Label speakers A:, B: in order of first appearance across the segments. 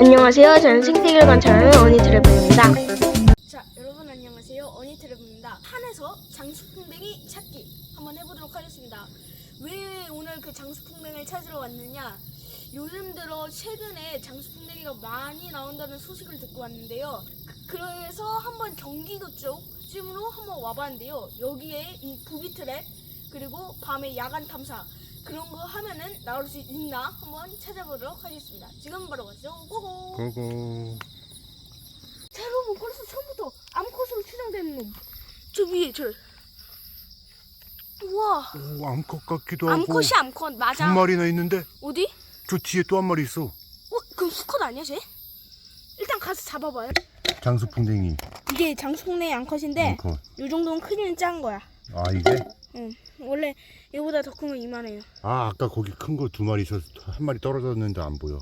A: 안녕하세요. 저는 생태계를 관찰하는 어니트래블입니다.
B: 자, 여러분 안녕하세요. 어니트랩입니다. 산에서 장수풍뎅이 찾기 한번 해보도록 하겠습니다. 왜 오늘 그 장수풍뎅이를 찾으러 왔느냐? 요즘 들어 최근에 장수풍뎅이가 많이 나온다는 소식을 듣고 왔는데요. 그- 그래서 한번 경기도 쪽쯤으로 한번 와봤는데요. 여기에 이 부비트랩 그리고 밤에 야간 탐사 그런 거 하면은 나올 수 있나 한번 찾아보도록 하겠습니다. 지금 바로 가죠. 고고.
C: 고고.
B: 자 여러분 벌써 처음부터 암컷으로 추정되는 놈. 저 위에 저. 우와.
C: 오, 암컷 같기도 하고.
B: 암컷이 암컷
C: 두
B: 맞아.
C: 마리나 있는데
B: 어디?
C: 저 뒤에 또 한 마리 있어.
B: 어 그럼 수컷 아니야 쟤? 일단 가서 잡아봐요.
C: 장수풍뎅이.
B: 이게 장수풍뎅이 암컷인데
C: 암컷.
B: 이 정도는 크기는 작은 거야.
C: 아 이게?
B: 응. 원래 이보다 더 큰 건 이만해요.
C: 아 아까 거기 큰 거 두 마리 있어서 한 마리 떨어졌는데 안 보여.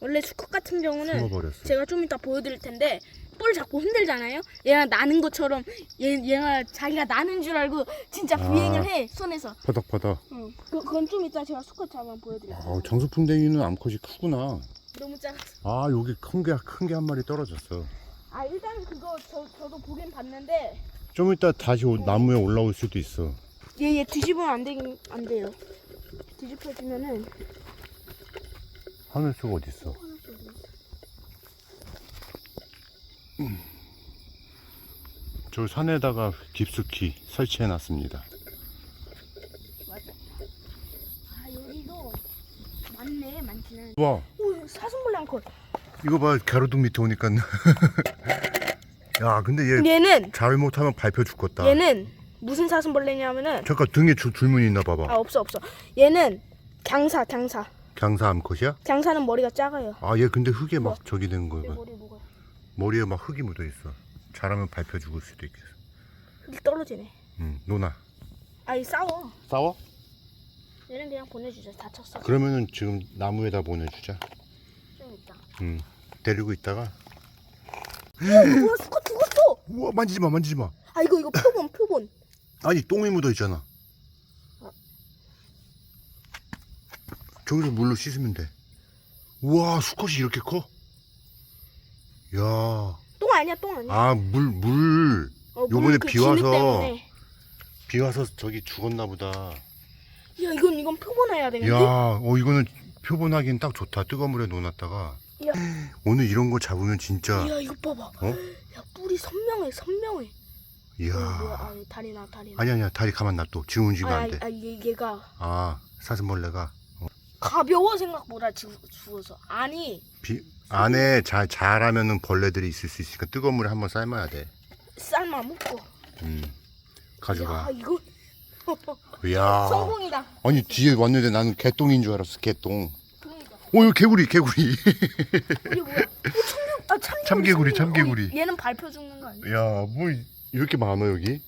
B: 원래 수컷 같은 경우는
C: 숨어버렸어.
B: 제가 좀 이따 보여드릴 텐데 뿔 잡고 흔들잖아요. 얘가 나는 것처럼 얘 얘가 자기가 나는 줄 알고 진짜
C: 아.
B: 비행을 해 손에서.
C: 퍼덕퍼덕.
B: 응. 그, 그건 좀 이따 제가 수컷 잡아 보여드릴게요.
C: 아 장수풍뎅이는 암컷이 크구나.
B: 너무 작아.
C: 아 여기 큰 게 큰 게 한 마리 떨어졌어.
B: 아 일단 그거 저 저도 보긴 봤는데
C: 좀 이따 다시 오- 나무에 올라올 수도 있어.
B: 얘 얘 뒤집으면 안 되긴 안 돼요. 뒤집혀지면은
C: 하늘 수가 어디 있어? 저 산에다가 깊숙이 설치해 놨습니다.
B: 아 여기도 많네 많기는.
C: 와
B: 오 사슴벌레 한 컷.
C: 이거 봐 가로등 밑에 오니까 야 근데 얘
B: 얘는
C: 잘못하면 밟혀 죽겠다
B: 얘는 무슨 사슴벌레냐면은
C: 잠깐 등에 줄, 줄무늬 있나 봐봐
B: 아 없어 없어. 얘는 강사 강사.
C: 강사 암컷이야?
B: 강사는 머리가 작아요.
C: 아 얘 근데 흙에 막
B: 뭐?
C: 저기 된 거야
B: 얘 머리 뭐가?
C: 머리에 막 흙이 묻어 있어 잘하면 밟혀 죽을 수도 있겠어
B: 흙이 떨어지네.
C: 응 노나
B: 아이 싸워.
C: 싸워?
B: 얘는 그냥 보내주자. 다쳤어.
C: 그러면은 지금 나무에다 보내주자
B: 좀 있다.
C: 응 데리고 있다가
B: 우와 수컷 죽었어.
C: 우와 만지지 마 만지지 마
B: 아 이거 이거 표본 표본.
C: 아니 똥이 묻어 있잖아 저기서 물로 씻으면 돼 우와 수컷이 이렇게 커? 야
B: 똥 아니야 똥 아니야.
C: 아, 물, 물.
B: 어,
C: 요번에 물그비 와서
B: 때문에.
C: 비 와서 저기 죽었나 보다.
B: 야 이건 이건 표본해야 되는데.
C: 야, 어, 이거는 표본하기엔 딱 좋다. 뜨거운 물에 넣어놨다가.
B: 야.
C: 오늘 이런 거 잡으면 진짜.
B: 야 이거 봐봐.
C: 어?
B: 야 뿔이 선명해 선명해. 이야. 아 다리 나 다리 나.
C: 아니, 아니야. 다리 가만 놔둬. 지금 움직이면 안 돼.
B: 아, 얘, 얘가
C: 아, 사슴벌레가.
B: 가벼워 생각보다 죽, 죽어서. 아니
C: 비, 안에 잘, 잘하면은 벌레들이 있을 수 있으니까 뜨거운 물에 한번 삶아야 돼.
B: 쌀만 먹고.
C: 음.
B: 야
C: 가져가.
B: 이거
C: 이야.
B: 성공이다.
C: 아니, 뒤에 왔는데 나는 개똥인 줄 알았어. 개똥. 오, 이거 개구리, 개구리.
B: 이게 뭐야? 어, 참개, 아 참개구리.
C: 참개구리,
B: 참개구리.
C: 참개구리.
B: 어, 얘는 밟혀 죽는 거 아니야?
C: 야, 뭐, 이렇게 많아, 여기?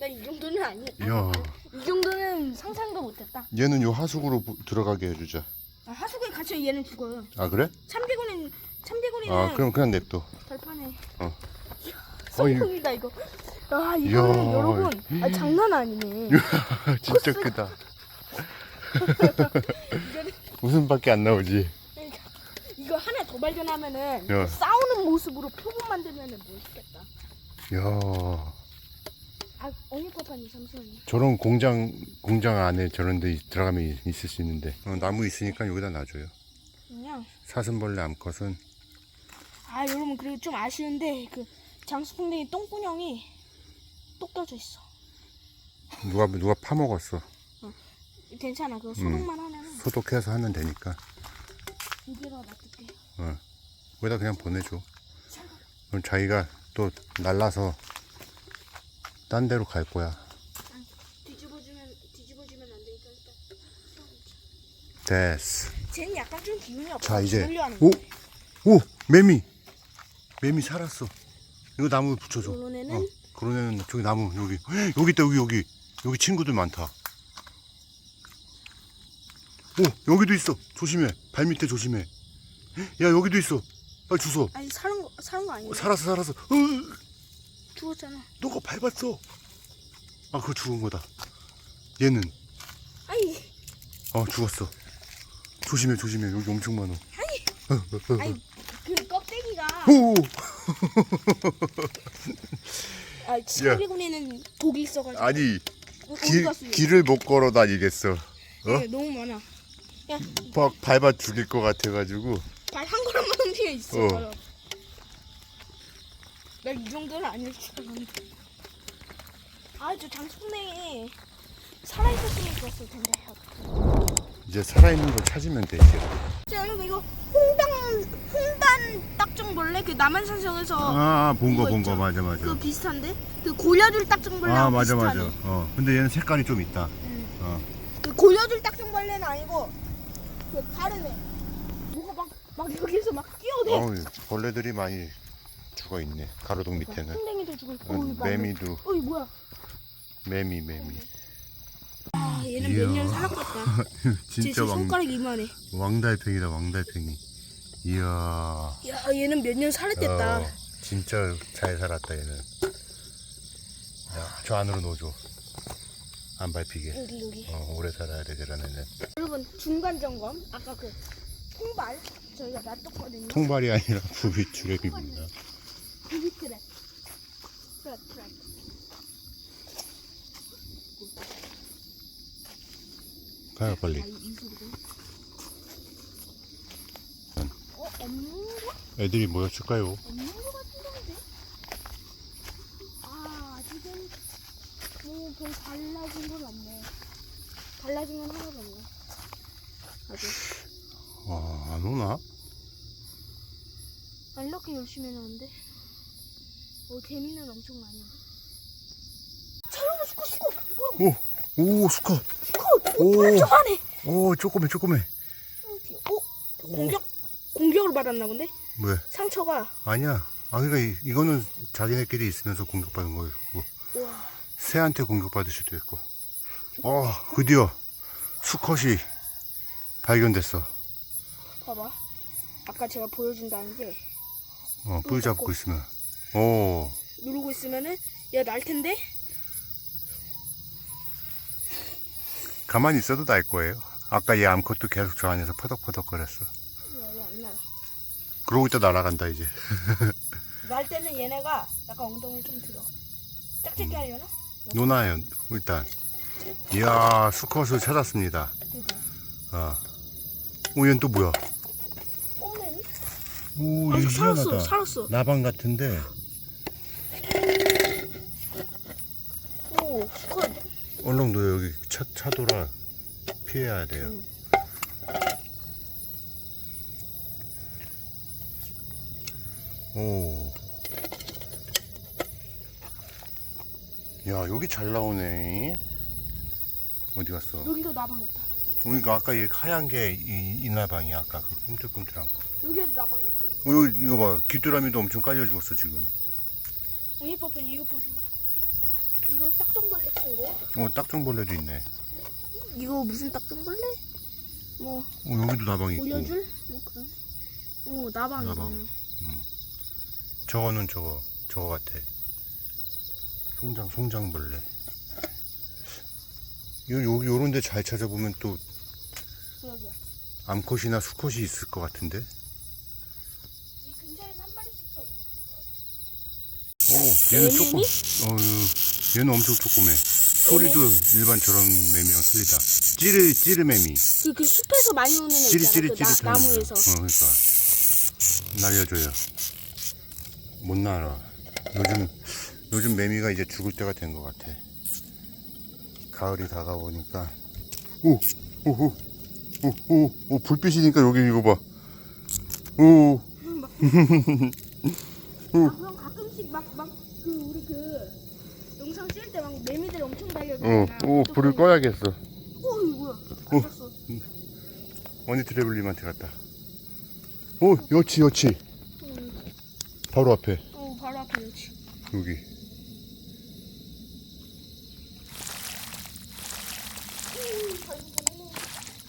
B: 나 이 정도는 아니야.
C: 야.
B: 이 정도는 상상도 못했다.
C: 얘는 요 하수구로 부- 들어가게 해주자.
B: 아, 하수구에 갇히면 얘는 죽어요.
C: 아 그래?
B: 참개구리는 참개구리는
C: 아 그럼 그냥 냅둬.
B: 덜판에.
C: 어.
B: 성공이다 이거. 아 이거는
C: 이야.
B: 여러분 아, 장난 아니네.
C: 진짜 크다. 웃음밖에 안 나오지.
B: 그러니까 이거 하나 더 발견하면은
C: 야.
B: 싸우는 모습으로 표본 만들면은 멋있겠다. 야아 어니퍼판이 잠시만요.
C: 저런 공장 공장 안에 저런 데 들어가면 있- 있을 수 있는데 어, 나무 있으니까 여기다 놔줘요.
B: 그냥
C: 사슴벌레 암컷은
B: 아 여러분 그리고 좀 아쉬운데 그 장수풍뎅이 똥구녕이 똑 떠져 있어.
C: 누가 누가 파먹었어.
B: 괜찮아 그거 소독만 하면은
C: 소독해서 하면 되니까
B: 이대로 놔둘게.
C: 여기다 그냥 보내줘. 그럼 자기가 또 날라서 딴 데로 갈 거야.
B: 뒤집어주면 뒤집어주면 안 되니까 일단.
C: 됐어.
B: 쟤는 약간 좀 기운이 없어.
C: 자 이제
B: 죽으려 하는
C: 오!
B: 거.
C: 오! 매미! 매미 살았어 이거 나무 붙여줘
B: 그런 애는?
C: 어, 그런 애는 저기 나무 여기 헉, 여기 있다 여기 여기 여기 친구들 많다 오 여기도 있어. 조심해. 발 밑에 조심해. 헉, 야 여기도 있어. 빨리 주워.
B: 아니 사는 거 사는 거 아니야?
C: 어, 살았어 살았어. 으,
B: 죽었잖아.
C: 너가 밟았어. 아 그거 죽은 거다. 얘는?
B: 아니.
C: 어 죽었어. 조심해 조심해. 여기 엄청 많아.
B: 아니. 그 껍데기가.
C: 오.
B: 아 스카리군에는 독이 있어가지고.
C: 아니
B: 어디
C: 길? 길을 못 걸어 다니겠어.
B: 네, 너무 많아.
C: 막 밟아 죽일 것 같아가지고.
B: 발한 걸음만 움직여 있어.
C: 어.
B: 바로. 난이 정도는 아닐 줄 알았는데. 아 저 장수풍뎅이 살아있었으면 좋았을 텐데.
C: 이제 살아있는 걸 찾으면 되지.
B: 자 여러분 이거 홍당 홍단 딱정벌레 그 남한산성에서
C: 아, 본 거
B: 이거
C: 본
B: 있죠?
C: 거 맞아 맞아.
B: 그 비슷한데 그 고려줄 딱정벌레랑
C: 아 맞아
B: 비슷하네.
C: 맞아. 어 근데 얘는 색깔이 좀 있다.
B: 응.
C: 어.
B: 그 고려줄 딱정벌레는 아니고 그 애. 뭐가 막 막 여기서 막 뛰어대.
C: 어우 벌레들이 많이 죽어 있네. 가로등 밑에는.
B: 풍뎅이도 죽을
C: 어,
B: 거고.
C: 매미도
B: 어이 뭐야?
C: 매미 매미.
B: 아 얘는
C: 이야.
B: 몇 년 살았겠다. 제
C: 진짜 왕
B: 손가락 이만해.
C: 왕달팽이다 왕달팽이. 이야.
B: 야 얘는 몇 년 살았겠다.
C: 어, 진짜 잘 살았다 얘는. 야, 저 안으로 넣어줘. 안 밟히게.
B: 여기 여기.
C: 어, 오래 살아야 돼 저런 애는.
B: 여러분 중간 점검 아까 그 통발 저희가 놔뒀거든요.
C: 통발이 아니라 부비 트랩입니다.
B: 비비 트랩. 트랩 트랩.
C: 가요 빨리.
B: 아. 어?
C: 애들이 모여줄까요?
B: 없는 거 같은데. 아 아직은 뭐별 달라진 건 없네. 달라진 건 하나도 없네. 아직.
C: 아, 안 오나?
B: 아, 이렇게 열심히 해놨는데 어 개미는 엄청 많이
C: 오, 오, 수컷.
B: 수컷
C: 오.
B: 많네
C: 오, 조그매, 조그매.
B: 어? 공격 공격을 받았나 본데
C: 왜?
B: 상처가
C: 아니야. 아, 그러니까 이, 이거는 자기네끼리 있으면서 공격받은 거고,
B: 우와
C: 새한테 공격받을 수도 있고. 어, 드디어 수컷이 발견됐어.
B: 봐봐 아까 제가 보여준다는 게
C: 어, 뿔 잡고 있으면. 오,
B: 누르고 있으면은 얘 날 텐데
C: 가만히 있어도 날 거예요. 아까 얘 암컷도 계속 저 안에서 퍼덕퍼덕 거렸어.
B: 얘안 날아
C: 그러고 있다 날아간다, 이제.
B: 날 때는 얘네가 약간 엉덩이 좀 들어 짝짓기 하려나?
C: 노나요, 일단. 이야, 수컷을 찾았습니다. 어. 오, 얘는 또 뭐야? 오,
B: 아직
C: 얘
B: 살았어
C: 희한하다.
B: 살았어
C: 나방 같은데.
B: 오 수컷
C: 얼른 너 여기 차, 차 돌아 피해야 돼요.
B: 응.
C: 오. 야, 여기 잘 나오네. 어디 갔어?
B: 여기도 나방했다
C: 그러니까 아까 얘 하얀 게 이, 이 나방이야. 아까 그 꿈틀꿈틀한 거.
B: 여기도 나방했고
C: 어, 여기 이거 봐. 귀뚜라미도 엄청 깔려 죽었어, 지금.
B: 언니 파파 이거 보세요. 이거 딱정벌레 친구?
C: 어, 딱정벌레도 있네.
B: 이거 무슨 딱정벌레? 뭐
C: 어, 여기도 나방이 있고.
B: 올려줄? 뭐 그런. 오 나방이구나.
C: 나방. 저거는 저거, 저거 같아. 송장, 송장벌레. 요, 여기 요런 데 잘 찾아보면 또
B: 여기야.
C: 암컷이나 수컷이 있을 것 같은데?
B: 이 근처에 한 마리씩 더 있는
C: 오, 얘는 조금,
B: 매미?
C: 어, 얘는 엄청 조그매. 소리도 일반 저런 매미랑 틀리다. 찌르, 찌르 매미.
B: 그, 그 숲에서 많이 오는 애 있잖아. 그 나,
C: 찌릿 하는
B: 나무에서.
C: 어, 그러니까. 날려줘요. 못 날아. 요즘, 요즘 매미가 이제 죽을 때가 된 것 같아. 가을이 다가오니까. 오, 오, 오, 오, 오, 오, 불빛이니까 여기 이거 봐. 오,
B: 아, 그럼 가끔씩 막 막 그 우리 그 영상 찍을 때 막 매미들 엄청 달려들잖아.
C: 어, 오, 불을 꺼야겠어.
B: 오 이거 뭐야?
C: 오.
B: 갇혔어.
C: 언니 트래블님한테 갔다. 오, 여치, 여치.
B: 응.
C: 바로 앞에.
B: 어 바로 앞에.
C: 여기.